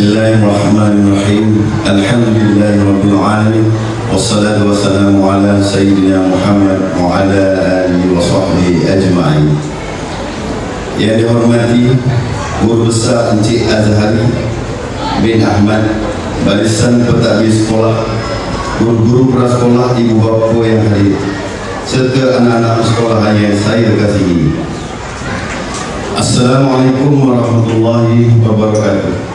الرحمن الرحيم الحمد لله رب العالمين والصلاة والسلام على سيدنا محمد وعلى آله وصحبه أجمعين Yang dihormati Guru Besar Encik Azhari bin Ahmad Barisan Pentadbir Sekolah Guru-guru prasekolah Ibu Bapa yang hadir Serta anak-anak sekolah yang saya kasihi Assalamualaikum warahmatullahi wabarakatuh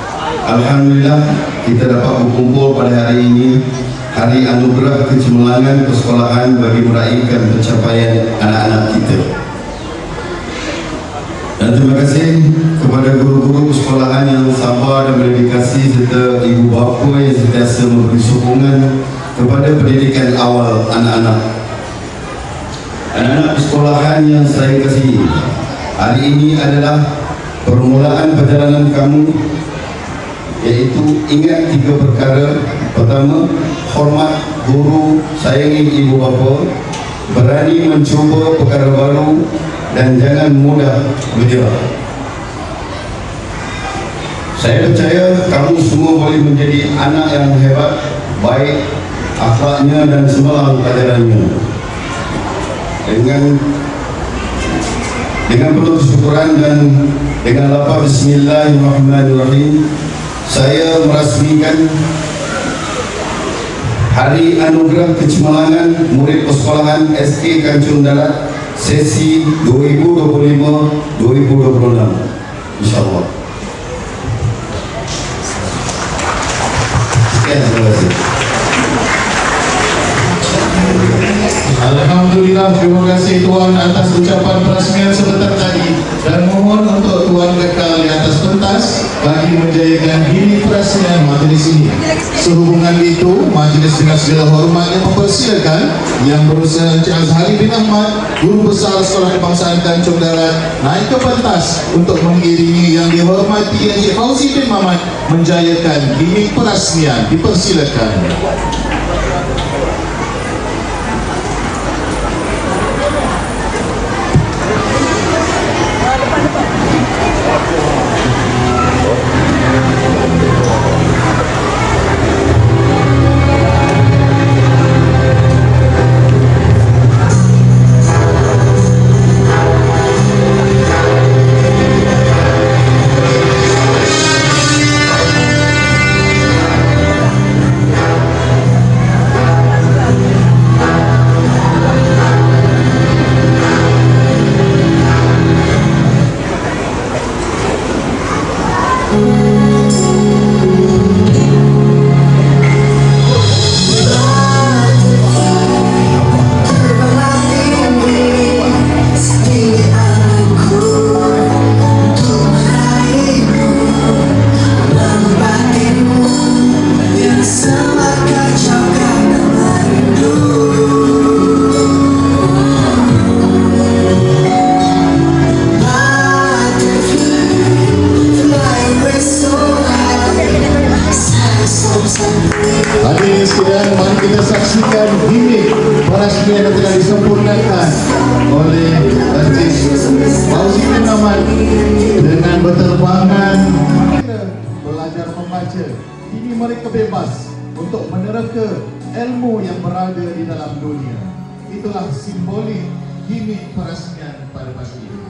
Alhamdulillah kita dapat berkumpul pada hari ini Hari Anugerah Kecemerlangan Persekolahan bagi meraihkan pencapaian anak-anak kita dan terima kasih kepada guru-guru sekolahan yang sabar dan berdedikasi serta ibu bapa yang sentiasa memberi sokongan kepada pendidikan awal anak-anak. Anak-anak sekolahan yang saya kasihi, hari ini adalah permulaan perjalanan kamu iaitu ingat tiga perkara. Pertama, hormat guru, sayangi ibu bapa, berani mencuba perkara baru dan jangan mudah menyerah. Saya percaya kamu semua boleh menjadi anak yang hebat, baik akhlaknya dan semalam pelajarannya. Dengan dengan penuh syukuran dan dengan lapar Bismillahirrahmanirrahim saya merasmikan Hari Anugerah Kecemerlangan Murid Persekolahan SK Kancung Darat sesi 2025-2026 insyaAllah. Sekian terima kasih. Alhamdulillah, terima kasih Tuan atas ucapan perasmian sebentar tadi Sehubungan itu, majlis dengan segala yang mempersilakan yang berusaha Encik Azhari bin Ahmad, Guru Besar Sekolah Kebangsaan Tanjung Darat, naik ke pentas untuk mengiringi yang dihormati Encik Fauzi bin Mamat menjayakan ini perasmian. Dipersilakan. Hadirin sekalian, mari kita saksikan gimmick perasmian yang telah disempurnakan oleh Encik Fauzi bin Ahmad dengan berterbangan belajar membaca. Ini mereka bebas untuk meneraka ilmu yang berada di dalam dunia. Itulah simbolik gimmick perasmian pada pagi ini.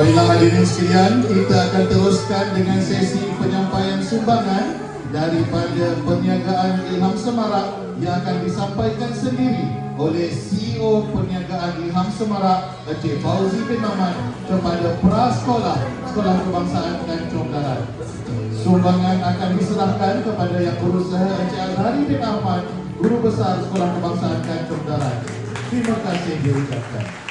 Baiklah hadirin sekalian, kita akan teruskan dengan sesi penyampaian sumbangan daripada perniagaan Ilham Semarak yang akan disampaikan sendiri oleh CEO Perniagaan Ilham Semarak Encik Fauzi bin Ahmad kepada Prasekolah Sekolah Kebangsaan Tanjung Darat. Sumbangan akan diserahkan kepada yang berusaha Encik Azhari bin Ahmad, Guru Besar Sekolah Kebangsaan Tanjung Darat. Terima kasih diucapkan.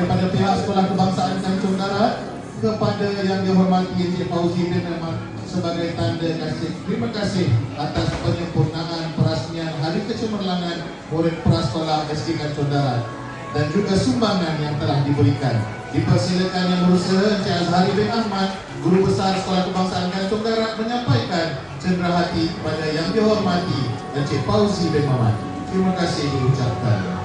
Daripada pihak sekolah kebangsaan Tanjung Darat kepada yang dihormati Encik Fauzi bin Ahmad sebagai tanda kasih terima kasih atas penyempurnaan perasmian Hari Kecemerlangan Murid Prasekolah Kancung Darat dan juga sumbangan yang telah diberikan. Dipersilakan yang berusaha Encik Azhari bin Ahmad, Guru Besar Sekolah Kebangsaan Kancung Darat menyampaikan cenderahati kepada yang dihormati Encik Fauzi bin Mamat. Terima kasih diucapkan.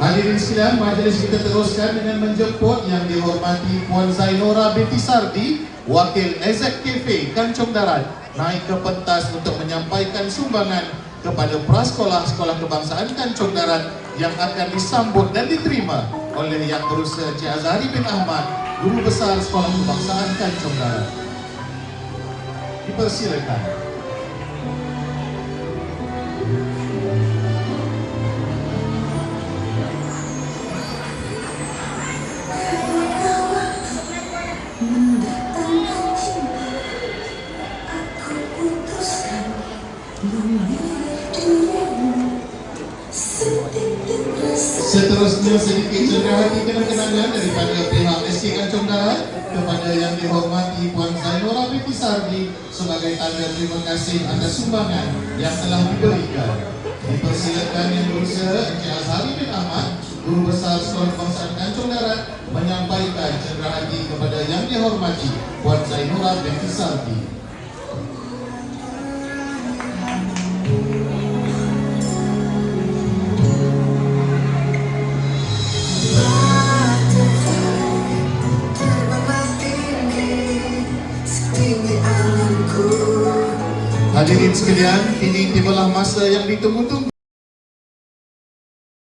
Hadirin sekalian, majlis kita teruskan dengan menjemput yang dihormati Puan Zainora binti Sardi, Wakil Ezek Cafe, Kancung Darat, naik ke pentas untuk menyampaikan sumbangan kepada prasekolah Sekolah Kebangsaan Kancung Darat yang akan disambut dan diterima oleh Yang Berusaha Encik Azhari bin Ahmad, Guru Besar Sekolah Kebangsaan Kancung Darat. Dipersilakan. Seterusnya sedikit cenderahati kenang-kenangan daripada pihak SK Kancung Darat kepada yang dihormati Puan Zainora binti Sardi sebagai tanda terima kasih atas sumbangan yang telah diberikan. Dipersilakan yang berusaha Encik Azhari bin Ahmad, Guru Besar Sekolah Kebangsaan Kancung Darat menyampaikan cenderahati kepada yang dihormati Puan Zainora binti Sardi. Hadirin sekalian, kini tibalah masa yang ditunggu-tunggu